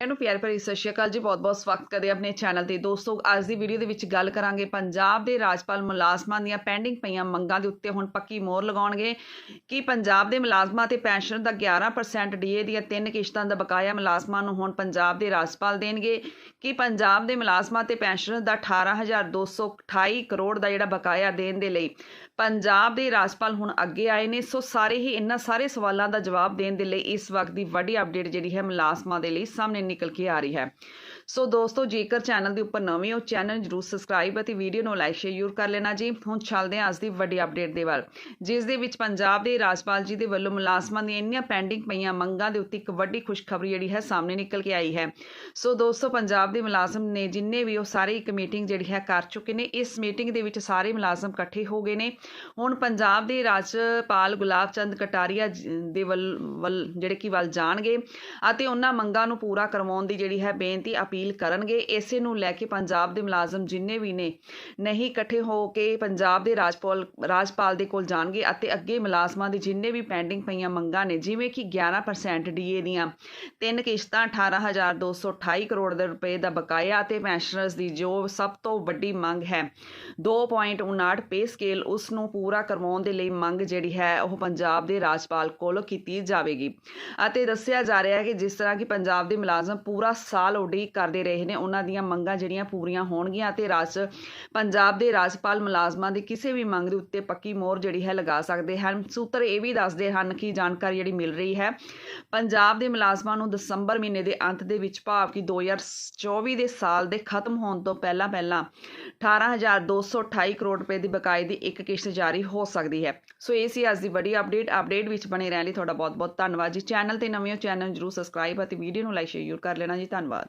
ਇਹਨੂੰ ਪਿਆਰ ਭਰੀ ਸਤਿ ਸ਼੍ਰੀ ਅਕਾਲ ਜੀ, ਬਹੁਤ-ਬਹੁਤ ਸਵਾਗਤ ਕਰਦੇ ਆਪਣੇ ਚੈਨਲ ਤੇ। ਦੋਸਤੋ, ਅੱਜ ਦੀ ਵੀਡੀਓ ਦੇ ਵਿੱਚ ਗੱਲ ਕਰਾਂਗੇ ਪੰਜਾਬ ਦੇ ਰਾਜਪਾਲ ਮੁਲਾਜ਼ਮਾਂ ਦੀਆਂ ਪੈਂਡਿੰਗ ਪਈਆਂ ਮੰਗਾਂ ਦੇ ਉੱਤੇ। ਹੁਣ ਪੱਕੀ ਮੋਹਰ ਲਗਾਉਣਗੇ ਕਿ ਪੰਜਾਬ ਦੇ ਮੁਲਾਜ਼ਮਾਂ ਤੇ ਪੈਨਸ਼ਨ ਦਾ 11% ਡੀਏ ਦੀਆਂ ਤਿੰਨ ਕਿਸ਼ਤਾਂ ਦਾ ਬਕਾਇਆ ਮੁਲਾਜ਼ਮਾਂ ਨੂੰ ਹੁਣ ਪੰਜਾਬ ਦੇ ਰਾਜਪਾਲ ਦੇਣਗੇ। ਕਿ ਪੰਜਾਬ ਦੇ ਮੁਲਾਜ਼ਮਾਂ ਤੇ ਪੈਨਸ਼ਨ ਦਾ 18228 ਕਰੋੜ ਦਾ ਜਿਹੜਾ ਬਕਾਇਆ ਦੇਣ ਦੇ ਲਈ ਪੰਜਾਬ ਦੇ ਰਾਜਪਾਲ ਹੁਣ ਅੱਗੇ ਆਏ ਨੇ। ਸੋ ਸਾਰੇ ਹੀ ਇਹਨਾਂ ਸਾਰੇ ਸਵਾਲਾਂ ਦਾ ਜਵਾਬ ਦੇਣ ਦੇ ਲਈ ਇਸ ਵਕਤ ਦੀ ਵੱਡੀ ਅਪਡੇਟ ਜਿਹੜੀ ਹੈ ਮੁਲਾਜ਼ਮਾਂ ਦੇ ਲਈ ਸਾਹਮਣੇ ਨਿਕਲ ਕੇ ਆ ਰਹੀ ਹੈ। ਸੋ ਦੋਸਤੋ, ਜੇਕਰ ਚੈਨਲ ਦੇ ਉੱਪਰ ਨਵੇਂ ਹੋ ਚੈਨਲ ਜਰੂਰ ਸਬਸਕ੍ਰਾਈਬ ਅਤੇ ਵੀਡੀਓ ਨੂੰ ਲਾਈਕ ਸ਼ੇਅਰ ਜ਼ਰੂਰ ਕਰ ਲੈਣਾ ਜੀ। ਹੁਣ ਚੱਲਦੇ ਹਾਂ ਅੱਜ ਦੀ ਵੱਡੀ ਅਪਡੇਟ ਦੇ ਵੱਲ। ਜਿਸ ਦੇ ਵਿੱਚ ਪੰਜਾਬ ਦੇ ਰਾਜਪਾਲ ਜੀ ਦੇ ਵੱਲੋਂ ਮੁਲਾਜ਼ਮਾਂ ਦੀਆਂ ਇੰਨੀਆਂ ਪੈਂਡਿੰਗ ਪਈਆਂ ਮੰਗਾਂ ਦੇ ਉੱਤੇ ਇੱਕ ਵੱਡੀ ਖੁਸ਼ਖਬਰੀ ਜਿਹੜੀ ਹੈ ਸਾਹਮਣੇ ਨਿਕਲ ਕੇ ਆਈ ਹੈ। ਸੋ ਦੋਸਤੋ, ਪੰਜਾਬ ਦੇ ਮੁਲਾਜ਼ਮ ਨੇ ਜਿੰਨੇ ਵੀ ਉਹ ਸਾਰੇ ਇੱਕ ਮੀਟਿੰਗ ਜਿਹੜੀ ਹੈ ਕਰ ਚੁੱਕੇ ਨੇ। ਇਸ ਮੀਟਿੰਗ ਦੇ ਵਿੱਚ ਸਾਰੇ ਮੁਲਾਜ਼ਮ ਇਕੱਠੇ ਹੋ ਗਏ ਨੇ। ਹੁਣ ਪੰਜਾਬ ਦੇ ਰਾਜਪਾਲ ਗੁਲਾਬ ਚੰਦ ਕਟਾਰੀਆ ਦੇ ਵੱਲ ਵੱਲ ਜਿਹੜੇ ਕਿ ਵੱਲ ਜਾਣਗੇ ਅਤੇ ਉਹਨਾਂ ਮੰਗਾਂ ਨੂੰ ਪੂਰਾ ਕਰਵਾਉਣ ਦੀ ਜਿਹੜੀ ਹੈ ਬੇਨਤੀ ਅਪੀਲ ਕਰਨਗੇ। ਇਸੇ ਨੂੰ ਲੈ ਕੇ ਪੰਜਾਬ ਦੇ ਮੁਲਾਜ਼ਮ ਜਿੰਨੇ ਵੀ ਨੇ, ਨਹੀਂ ਇਕੱਠੇ ਹੋ ਕੇ ਪੰਜਾਬ ਦੇ ਰਾਜਪਾਲ ਰਾਜਪਾਲ ਦੇ ਕੋਲ ਜਾਣਗੇ ਅਤੇ ਅੱਗੇ ਮੁਲਾਜ਼ਮਾਂ ਦੀ ਜਿੰਨੇ ਵੀ ਪੈਂਡਿੰਗ ਪਈਆਂ ਮੰਗਾਂ ਨੇ, ਜਿਵੇਂ ਕਿ 11% ਡੀਏ ਦੀਆਂ, ਤਿੰਨ ਕਿਸ਼ਤਾਂ 18228 ਕਰੋੜ ਦੇ ਰੁਪਏ ਦਾ ਬਕਾਇਆ ਅਤੇ ਪੈਨਸ਼ਨਰਸ ਦੀ ਜੋ ਸਭ ਤੋਂ ਵੱਡੀ ਮੰਗ ਹੈ 2.59 ਪੇ ਸਕੇਲ ਉਸ ਨੂੰ ਪੂਰਾ ਕਰਵਾਉਣ ਦੇ ਲਈ ਮੰਗ ਜਿਹੜੀ ਹੈ ਉਹ ਪੰਜਾਬ ਦੇ ਰਾਜਪਾਲ ਕੋਲੋਂ ਕੀਤੀ ਜਾਵੇਗੀ। ਅਤੇ ਦੱਸਿਆ ਜਾ ਰਿਹਾ ਹੈ ਕਿ ਜਿਸ ਤਰ੍ਹਾਂ ਕਿ ਪੰਜਾਬ ਦੇ ਮੁਲਾਜ਼ਮ ਪੂਰਾ ਸਾਲ ਉਡੀਕ ਕਰਦੇ ਰਹੇ ਨੇ। ਉਹਨਾਂ ਦੀਆਂ ਮੰਗਾਂ ਜਿਹੜੀਆਂ ਪੂਰੀਆਂ ਹੋਣਗੀਆਂ ਅਤੇ ਰਾਜ, ਪੰਜਾਬ ਦੇ ਰਾਜਪਾਲ ਮੁਲਾਜ਼ਮਾਂ ਦੀ ਕਿਸੇ ਵੀ ਮੰਗ ਦੇ ਉੱਤੇ ਪੱਕੀ ਮੋਹਰ ਜਿਹੜੀ ਹੈ ਲਗਾ ਸਕਦੇ ਹਨ। ਸੂਤਰ ਇਹ ਵੀ ਦੱਸਦੇ ਹਨ ਕਿ ਜਾਣਕਾਰੀ ਜਿਹੜੀ ਮਿਲ ਰਹੀ ਹੈ, ਪੰਜਾਬ ਦੇ ਮੁਲਾਜ਼ਮਾਂ ਨੂੰ ਦਸੰਬਰ ਮਹੀਨੇ ਦੇ ਅੰਤ ਦੇ ਵਿੱਚ ਭਾਵ ਕਿ 2024 ਦੇ ਸਾਲ ਦੇ ਖਤਮ ਹੋਣ ਤੋਂ ਪਹਿਲਾਂ ਪਹਿਲਾਂ 18228 ਕਰੋੜ ਰੁਪਏ ਦੀ ਬਕਾਏ ਦੀ ਇੱਕ ਕਿਸ਼ਤ ਜਾਰੀ ਹੋ ਸਕਦੀ ਹੈ। ਸੋ ਇਹ ਸੀ ਅੱਜ ਦੀ ਵੱਡੀ ਅਪਡੇਟ। ਅਪਡੇਟ ਵਿੱਚ ਬਣੇ ਰਹਿਣ ਲਈ ਤੁਹਾਡਾ ਬਹੁਤ ਬਹੁਤ ਧੰਨਵਾਦ ਜੀ। ਚੈਨਲ ਤੇ ਨਵੇਂ ਹੋ ਚੈਨਲ ਨੂੰ ਜਰੂਰ ਸਬਸਕ੍ਰਾਈਬ ਅਤੇ ਵੀਡੀਓ ਨੂੰ ਲਾਈਕ, ਸ਼ੇਅਰ ਕਰ ਲੈਣਾ ਜੀ ਧੰਨਵਾਦ।